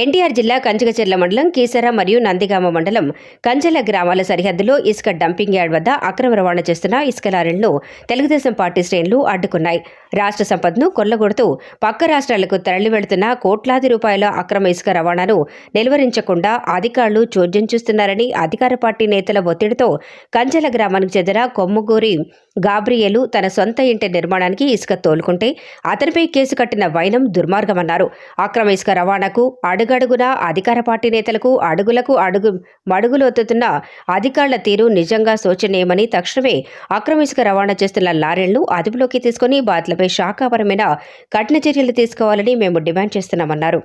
ఎన్టీఆర్ జిల్లా కంచగచెర్ల మండలం కీసర మరియు నందిగామ మండలం కంచెల గ్రామాల సరిహద్దులో ఇసుక డంపింగ్ యార్డ్ వద్ద అక్రమ రవాణా చేస్తున్న ఇసుక లారీలను తెలుగుదేశం పార్టీ శ్రేణులు అడ్డుకున్నాయి. రాష్ట్ర సంపదను కొల్లగొడుతూ పక్క రాష్ట్రాలకు తరలి వెళుతున్న కోట్లాది రూపాయల అక్రమ ఇసుక రవాణాను నిలువరించకుండా అధికారులు చోద్యం చూస్తున్నారని అధికార పార్టీ నేతల ఒత్తిడితో కంచెల గ్రామానికి చెందిన కొమ్మగూరి గాబ్రియేలు తన సొంత ఇంటి నిర్మాణానికి ఇసుక తోలుకుంటే అతనిపై కేసు కట్టిన వైనం దుర్మార్గమన్నారు. అక్రమ ఇసుక రవాణాకు అడుగడుగునా అధికార పార్టీ నేతలకు అడుగులకు అడుగు మడుగులొత్తుతున్న అధికారుల తీరు నిజంగా శోచనీయమని తక్షణమే అక్రమిసుక రవాణా చేస్తున్న లారీలను అదుపులోకి తీసుకుని బాధితులపై శాఖాపరమైన కఠిన చర్యలు తీసుకోవాలని మేము డిమాండ్ చేస్తున్నామన్నారు.